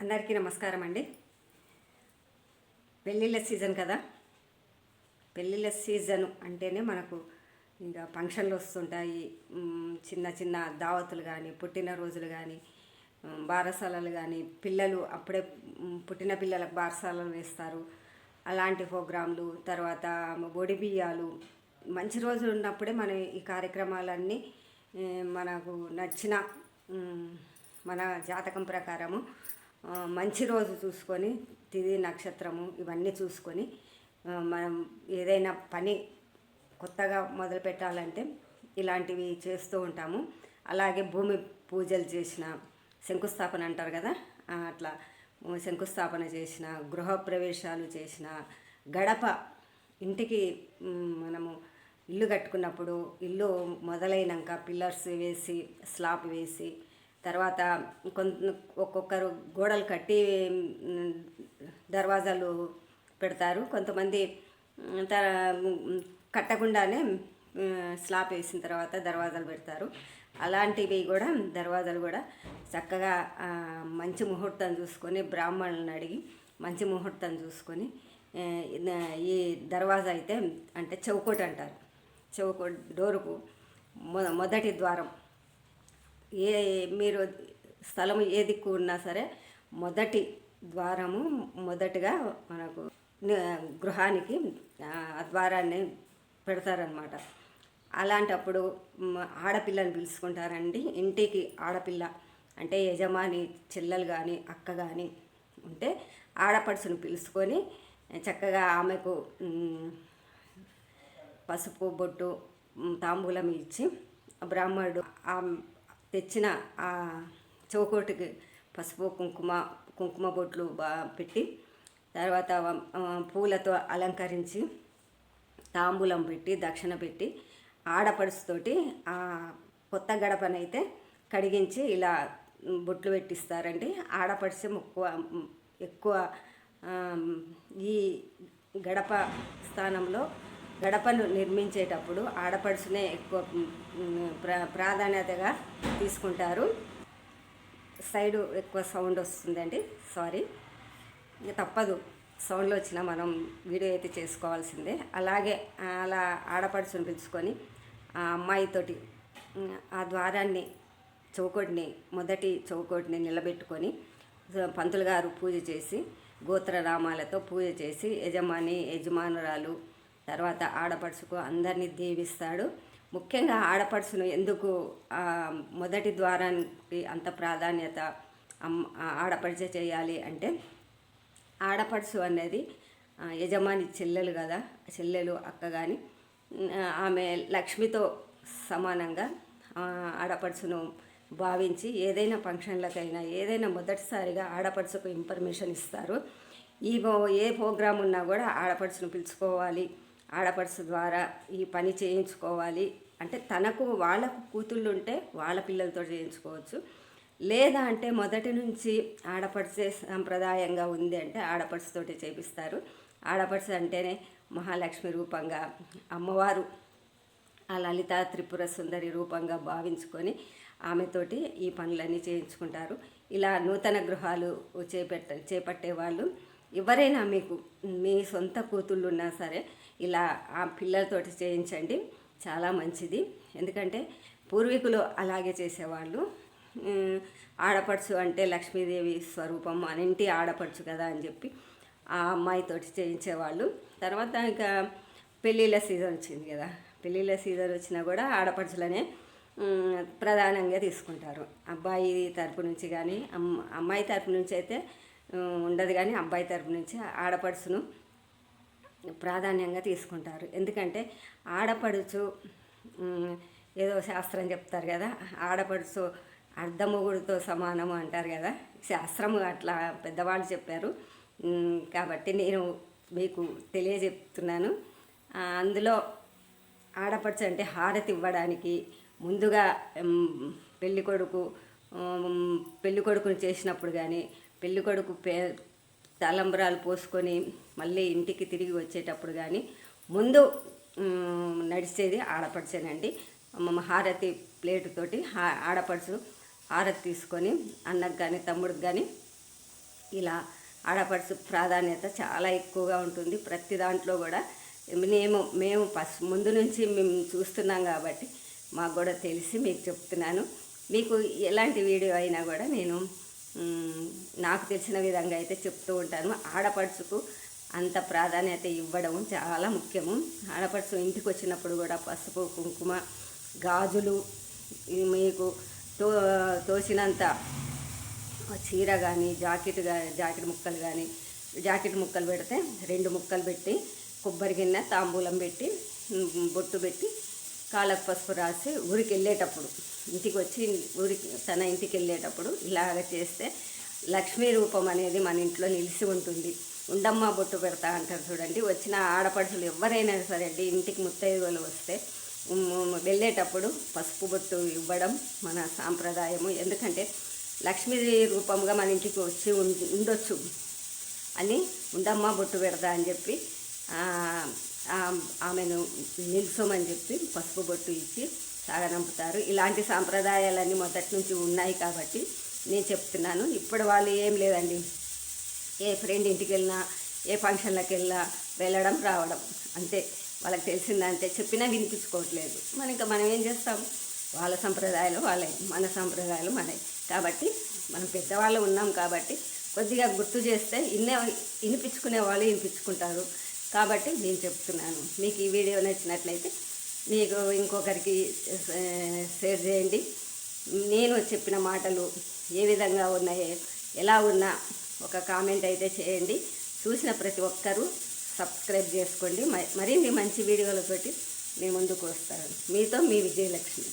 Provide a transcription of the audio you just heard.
అందరికీ నమస్కారం అండి. పెళ్ళిళ్ళ సీజన్ కదా? పెళ్ళిళ్ళ సీజన్ అంటేనే మనకు ఇంకా ఫంక్షన్లు వస్తుంటాయి. చిన్న చిన్న దావతులు కానీ పుట్టినరోజులు కానీ బారసాలలు కానీ పిల్లలు అప్పుడే పుట్టిన పిల్లలకు బారసాలలు వేస్తారు. అలాంటి ప్రోగ్రాంలు తర్వాత బొడి బియ్యాలు మంచి రోజులు ఉన్నప్పుడే మనం ఈ కార్యక్రమాలన్నీ మనకు నచ్చిన మన జాతకం ప్రకారము మంచి రోజు చూసుకొని తిది నక్షత్రము ఇవన్నీ చూసుకొని మనం ఏదైనా పని కొత్తగా మొదలు పెట్టాలంటే ఇలాంటివి చేస్తూ ఉంటాము. అలాగే భూమి పూజలు చేసిన శంకుస్థాపన అంటారు కదా అట్లా శంకుస్థాపన చేసిన గృహప్రవేశాలు చేసిన గడప ఇంటికి మనము ఇల్లు కట్టుకున్నప్పుడు ఇల్లు మొదలైనాక పిల్లర్స్ వేసి స్లాబ్ వేసి తర్వాత కొంత ఒక్కొక్కరు గోడలు కట్టి దర్వాజాలు పెడతారు. కొంతమంది తర త కట్టకుండానే స్లాబ్ వేసిన తర్వాత దర్వాజాలు పెడతారు. అలాంటివి కూడా దర్వాజాలు కూడా చక్కగా మంచి ముహూర్తం చూసుకొని బ్రాహ్మణులను అడిగి మంచి ముహూర్తం చూసుకొని ఈ దర్వాజా అయితే అంటే చౌకోటి అంటారు. చౌకోట్ డోరుకు మొ మొదటి ద్వారం. ఏ మీరు స్థలం ఏ దిక్కు ఉన్నా సరే మొదటి ద్వారము మొదటగా మనకు గృహానికి ఆ ద్వారాన్ని పెడతారనమాట అలాంటప్పుడు ఆడపిల్లని పిలుచుకుంటారండి. ఇంటికి ఆడపిల్ల అంటే యజమాని చెల్లెలు కానీ అక్క కానీ ఉంటే ఆడపడుచును పిలుచుకొని చక్కగా ఆమెకు పసుపు బొట్టు తాంబూలం ఇచ్చి బ్రాహ్మణుడు ఆ తెచ్చిన ఆ చౌకోటికి పసుపు కుంకుమ కుంకుమ బొట్లు బా పెట్టి తర్వాత పూలతో అలంకరించి తాంబూలం పెట్టి దక్షిణ పెట్టి ఆడపడుచుతోటి ఆ కొత్త గడపనైతే కడిగించి ఇలా బొట్లు పెట్టిస్తారండి. ఆడపడిచి ఎక్కువ ఎక్కువ ఈ గడప స్థానంలో గడపను నిర్మించేటప్పుడు ఆడపడుచునే ఎక్కువ ప్రా ప్రాధాన్యతగా తీసుకుంటారు. సైడు ఎక్కువ సౌండ్ వస్తుందండి సారీ. ఇక తప్పదు సౌండ్లో వచ్చినా మనం వీడియో అయితే చేసుకోవాల్సిందే. అలాగే అలా ఆడపడుచుని పిలుచుకొని ఆ అమ్మాయితోటి ఆ ద్వారాన్ని చౌకోటిని మొదటి చౌకోటిని నిలబెట్టుకొని పంతులు గారు పూజ చేసి గోత్రనామాలతో పూజ చేసి యజమాని యజమానురాలు తర్వాత ఆడపడుచుకు అందరినీ దీవిస్తాడు. ముఖ్యంగా ఆడపడుచును ఎందుకు మొదటి ద్వారానికి అంత ప్రాధాన్యత అమ్ ఆడపడిచే చేయాలి అంటే ఆడపడుచు అనేది యజమాని చెల్లెలు కదా చెల్లెలు అక్క కానీ ఆమె లక్ష్మితో సమానంగా ఆడపడుచును భావించి ఏదైనా ఫంక్షన్లకైనా ఏదైనా మొదటిసారిగా ఆడపడుచుకు ఇన్ఫర్మేషన్ ఇస్తారు. ఈ ఏ ప్రోగ్రాం ఉన్నా కూడా ఆడపడుచును పిలుచుకోవాలి. ఆడపడుసు ద్వారా ఈ పని చేయించుకోవాలి. అంటే తనకు వాళ్ళకు కూతుళ్ళు ఉంటే వాళ్ళ పిల్లలతో చేయించుకోవచ్చు. లేదా అంటే మొదటి నుంచి ఆడపడిచే సాంప్రదాయంగా ఉంది అంటే ఆడపడుచుతోటి చేపిస్తారు. ఆడపడుచు అంటేనే మహాలక్ష్మి రూపంగా అమ్మవారు ఆ లలిత త్రిపుర సుందరి రూపంగా భావించుకొని ఆమెతోటి ఈ పనులన్నీ చేయించుకుంటారు. ఇలా నూతన గృహాలు చేపట్ట చేపట్టే వాళ్ళు. ఎవరైనా మీకు మీ సొంత కూతుళ్ళు ఉన్నా సరే ఇలా ఆ పిల్లలతోటి చేయించండి. చాలా మంచిది. ఎందుకంటే పూర్వీకులు అలాగే చేసేవాళ్ళు. ఆడపడుచు అంటే లక్ష్మీదేవి స్వరూపం మన ఇంటి ఆడపడుచు కదా అని చెప్పి ఆ అమ్మాయితోటి చేయించేవాళ్ళు. తర్వాత ఇంకా పెళ్ళిళ్ళ సీజన్ వచ్చింది కదా. పెళ్ళిళ్ళ సీజన్ వచ్చినా కూడా ఆడపడుచులనే ప్రధానంగా తీసుకుంటారు. అబ్బాయి తరపు నుంచి కానీ అమ్ అమ్మాయి తరపు నుంచి అయితే ఉండదు కానీ అబ్బాయి తరపు నుంచి ఆడపడుచును ప్రాధాన్యంగా తీసుకుంటారు. ఎందుకంటే ఆడపడుచు ఏదో శాస్త్రం చెప్తారు కదా ఆడపడుచు అర్ధమొగుడుతో సమానము అంటారు కదా. శాస్త్రము అట్లా పెద్దవాళ్ళు చెప్పారు. కాబట్టి నేను మీకు తెలియజెప్తున్నాను. అందులో ఆడపడుచు అంటే హారతి ఇవ్వడానికి ముందుగా పెళ్ళికొడుకు పెళ్ళికొడుకుని చేసినప్పుడు కానీ పెళ్ళికొడుకు పే తలంబ్రాలు పోసుకొని మళ్ళీ ఇంటికి తిరిగి వచ్చేటప్పుడు కానీ ముందు నడిచేది ఆడపడుచేనండి. మ- హారతి ప్లేటుతోటి తోటి ఆడపడుచు హారతి తీసుకొని అన్నకు కానీ తమ్ముడికి కానీ ఇలా ఆడపడుచు ప్రాధాన్యత చాలా ఎక్కువగా ఉంటుంది. ప్రతి దాంట్లో కూడా మేము మేము ఫస్ట్ ముందు నుంచి మేము చూస్తున్నాం కాబట్టి మాకు కూడా తెలిసి మీకు చెప్తున్నాను. మీకు ఎలాంటి వీడియో అయినా కూడా నేను నాకు తెలిసిన విధంగా అయితే చెప్తూ ఉంటాను. ఆడపడుచుకు అంత ప్రాధాన్యత ఇవ్వడం చాలా ముఖ్యము. ఆడపడుచు ఇంటికి వచ్చినప్పుడు కూడా పసుపు కుంకుమ గాజులు ఇవి మీకు తో తోసినంత చీర కానీ జాకెట్ కానీ జాకెట్ ముక్కలు కానీ జాకెట్ ముక్కలు పెడితే రెండు ముక్కలు పెట్టి కొబ్బరి గిన్నె తాంబూలం పెట్టి బొట్టు పెట్టి కాళ్ళకు పసుపు రాసి ఊరికి వెళ్ళేటప్పుడు ఇంటికి వచ్చి ఊరికి తన ఇంటికి వెళ్ళేటప్పుడు ఇలాగ చేస్తే లక్ష్మీ రూపం అనేది మన ఇంట్లో నిలిచి ఉంటుంది. ఉండమ్మ బొట్టు పెడతా అంటారు చూడండి వచ్చిన ఆడపడుచులు ఎవరైనా సరే అండి ఇంటికి ముత్తైదువులు వస్తే వెళ్ళేటప్పుడు పసుపు బొట్టు ఇవ్వడం మన సాంప్రదాయము. ఎందుకంటే లక్ష్మీ రూపంగా మన ఇంటికి వచ్చి ఉం- ఉండొచ్చు అని ఉండమ్మ బొట్టు పెడతా అని చెప్పి ఆమెను నిల్చోమని చెప్పి పసుపు బొట్టు ఇచ్చి సాగనంపుతారు ఇలాంటి సాంప్రదాయాలన్నీ మొదటి నుంచి ఉన్నాయి కాబట్టి నేను చెప్తున్నాను. ఇప్పుడు వాళ్ళు ఏం లేదండి. ఏ ఫ్రెండ్ ఇంటికి వెళ్ళినా ఏ ఫంక్షన్లకు వెళ్ళినా వెళ్ళడం రావడం అంతే. వాళ్ళకి తెలిసిందంటే చెప్పినా వినిపించుకోవట్లేదు. మన ఇంకా మనం ఏం చేస్తాం? వాళ్ళ సంప్రదాయాలు వాళ్ళే. మన సంప్రదాయాలు మనవి కాబట్టి మనం పెద్దవాళ్ళు ఉన్నాం కాబట్టి కొద్దిగా గుర్తు చేస్తే ఇన్నే వినిపించుకునే వాళ్ళు వినిపించుకుంటారు. కాబట్టి నేను చెప్తున్నాను. మీకు ఈ వీడియో నచ్చినట్లయితే మీకు ఇంకొకరికి షేర్ చేయండి. నేను చెప్పిన మాటలు ఏ విధంగా ఉన్నాయో ఎలా ఉన్నా ఒక కామెంట్ అయితే చేయండి. చూసిన ప్రతి ఒక్కరూ సబ్స్క్రైబ్ చేసుకోండి. మ- మరిన్ని మంచి వీడియోలతోటి మీ ముందుకు వస్తాను. మీతో మీ విజయలక్ష్మి.